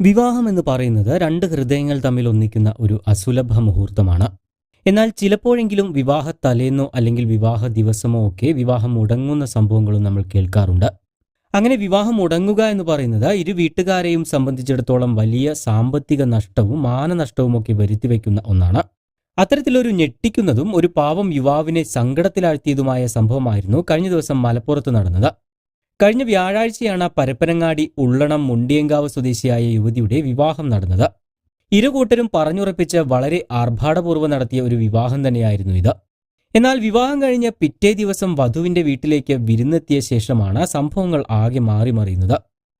വിവാഹം എന്ന് പറയുന്നത് രണ്ട് ഹൃദയങ്ങൾ തമ്മിൽ ഒന്നിക്കുന്ന ഒരു അസുലഭ മുഹൂർത്തമാണ്. എന്നാൽ ചിലപ്പോഴെങ്കിലും വിവാഹ തലേന്നോ അല്ലെങ്കിൽ വിവാഹ ദിവസമോ ഒക്കെ വിവാഹം മുടങ്ങുന്ന സംഭവങ്ങളും നമ്മൾ കേൾക്കാറുണ്ട്. അങ്ങനെ വിവാഹം മുടങ്ങുക എന്ന് പറയുന്നത് ഇരു വീട്ടുകാരെയും സംബന്ധിച്ചിടത്തോളം വലിയ സാമ്പത്തിക നഷ്ടവും മാനനഷ്ടവും ഒക്കെ വരുത്തിവെക്കുന്ന ഒന്നാണ്. അത്തരത്തിലൊരു ഞെട്ടിക്കുന്നതും ഒരു പാവം യുവാവിനെ സങ്കടത്തിലാഴ്ത്തിയതുമായ സംഭവമായിരുന്നു കഴിഞ്ഞ ദിവസം മലപ്പുറത്ത് നടന്നത്. കഴിഞ്ഞ വ്യാഴാഴ്ചയാണ് പരപ്പനങ്ങാടി ഉള്ളണം മുണ്ടിയങ്കാവ് സ്വദേശിയായ യുവതിയുടെ വിവാഹം നടന്നത്. ഇരു കൂട്ടരും പറഞ്ഞുറപ്പിച്ച് വളരെ ആർഭാടപൂർവം നടത്തിയ ഒരു വിവാഹം തന്നെയായിരുന്നു ഇത്. എന്നാൽ വിവാഹം കഴിഞ്ഞ പിറ്റേ ദിവസം വധുവിന്റെ വീട്ടിലേക്ക് വിരുന്നെത്തിയ ശേഷമാണ് സംഭവങ്ങൾ ആകെ മാറിമറിയുന്നത്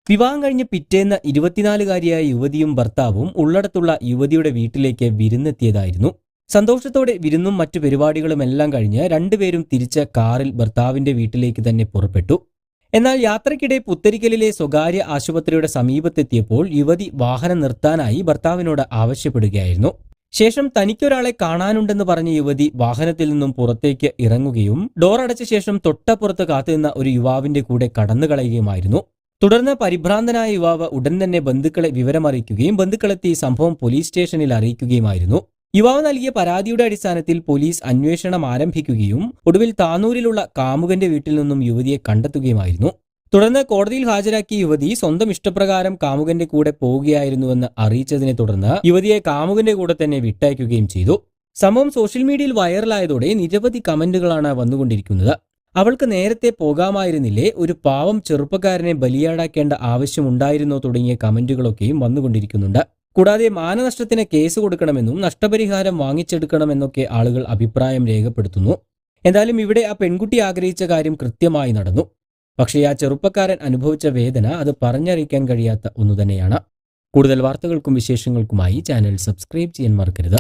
വിവാഹം കഴിഞ്ഞ് പിറ്റേന്ന് ഇരുപത്തിനാലുകാരിയായ യുവതിയും ഭർത്താവും ഉള്ളടത്തുള്ള യുവതിയുടെ വീട്ടിലേക്ക് വിരുന്നെത്തിയതായിരുന്നു. സന്തോഷത്തോടെ വിരുന്നും മറ്റു പരിപാടികളും എല്ലാം കഴിഞ്ഞ് രണ്ടുപേരും തിരിച്ച് കാറിൽ ഭർത്താവിന്റെ വീട്ടിലേക്ക് തന്നെ പുറപ്പെട്ടു. എന്നാൽ യാത്രയ്ക്കിടെ പുത്തരിക്കലിലെ സ്വകാര്യ ആശുപത്രിയുടെ സമീപത്തെത്തിയപ്പോൾ യുവതി വാഹനം നിർത്താനായി ഭർത്താവിനോട് ആവശ്യപ്പെടുകയായിരുന്നു. ശേഷം തനിക്കൊരാളെ കാണാനുണ്ടെന്ന് പറഞ്ഞ യുവതി വാഹനത്തിൽ നിന്നും പുറത്തേക്ക് ഇറങ്ങുകയും ഡോർ അടച്ച ശേഷം തൊട്ടപ്പുറത്ത് കാത്തുനിന്ന ഒരു യുവാവിന്റെ കൂടെ കടന്നു കളയുകയുമായിരുന്നു തുടർന്ന് പരിഭ്രാന്തനായ യുവാവ് ഉടൻ തന്നെ ബന്ധുക്കളെ വിവരമറിയിക്കുകയും ബന്ധുക്കളെത്തി സംഭവം പോലീസ് സ്റ്റേഷനിൽ അറിയിക്കുകയുമായിരുന്നു. യുവാവ് നൽകിയ പരാതിയുടെ അടിസ്ഥാനത്തിൽ പോലീസ് അന്വേഷണം ആരംഭിക്കുകയും ഒടുവിൽ താനൂരിലുള്ള കാമുകന്റെ വീട്ടിൽ നിന്നും യുവതിയെ കണ്ടെത്തുകയുമായിരുന്നു. തുടർന്ന് കോടതിയിൽ ഹാജരാക്കിയ യുവതി സ്വന്തം ഇഷ്ടപ്രകാരം കാമുകന്റെ കൂടെ പോവുകയായിരുന്നുവെന്ന് അറിയിച്ചതിനെ തുടർന്ന് യുവതിയെ കാമുകന്റെ കൂടെ തന്നെ വിട്ടയക്കുകയും ചെയ്തു. സംഭവം സോഷ്യൽ മീഡിയയിൽ വൈറലായതോടെ നിരവധി കമന്റുകളാണ് വന്നുകൊണ്ടിരിക്കുന്നത്. അവൾക്ക് നേരത്തെ പോകാമായിരുന്നില്ലേ ഒരു പാവം ചെറുപ്പക്കാരനെ ബലിയാടാക്കേണ്ട ആവശ്യമുണ്ടായിരുന്നോ തുടങ്ങിയ കമന്റുകളൊക്കെയും വന്നുകൊണ്ടിരിക്കുന്നുണ്ട്. കൂടാതെ മാനനഷ്ടത്തിന് കേസ് കൊടുക്കണമെന്നും നഷ്ടപരിഹാരം വാങ്ങിച്ചെടുക്കണമെന്നൊക്കെ ആളുകൾ അഭിപ്രായം രേഖപ്പെടുത്തുന്നു. എന്തായാലും ഇവിടെ ആ പെൺകുട്ടി ആഗ്രഹിച്ച കാര്യം കൃത്യമായി നടന്നു. പക്ഷേ ആ ചെറുപ്പക്കാരൻ അനുഭവിച്ച വേദന അത് പറഞ്ഞറിയിക്കാൻ കഴിയാത്ത ഒന്നു തന്നെയാണ് കൂടുതൽ വാർത്തകൾക്കും വിശേഷങ്ങൾക്കുമായി ചാനൽ സബ്സ്ക്രൈബ് ചെയ്യാൻ മറക്കരുത്.